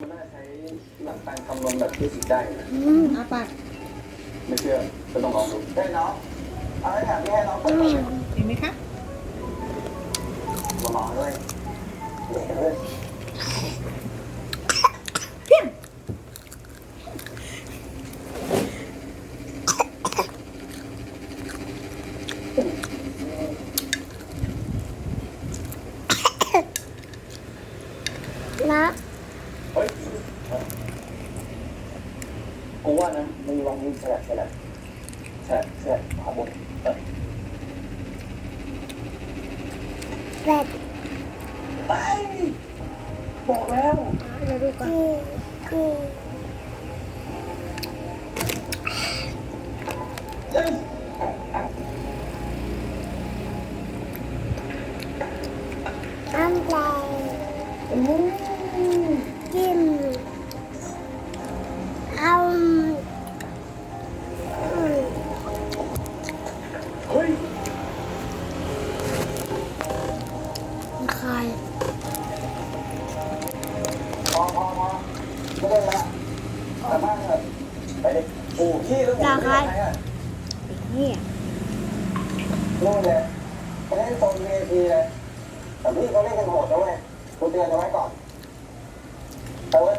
มันน่าใช้หลักการคำนวณแบบฟิสิกส์ได้นะอืมอาปากไม่เชื่อก็ต้องลองดูเฮ้ยน้องเอาให้แบบนี้ให้น้องเปิดก่อนเลยเห็นไหมคะมาลองด้วยเดี๋ยวเลย เพี้ยง นะ เฮ้ย กูว่านะมึงลองดูแฉลบแฉลบแฉลบแฉลบขอบนเออแบบไปบอกแล้วเดี๋ยวดูก่อนคือคือเฮ้ยน้ำแดงอืม เฮ้ยใครพอพอพอไม่ได้ละกลับบ้านเถอะไปดิโอ้พี่แล้วผมไม่ได้ใครอะเนี่ยนู่นเลยไปเล่นโซนเวทีเลยแต่พี่เขาเล่นกันโหดนะเว้ยกูเตือนเอาไว้ก่อนแต่ว่า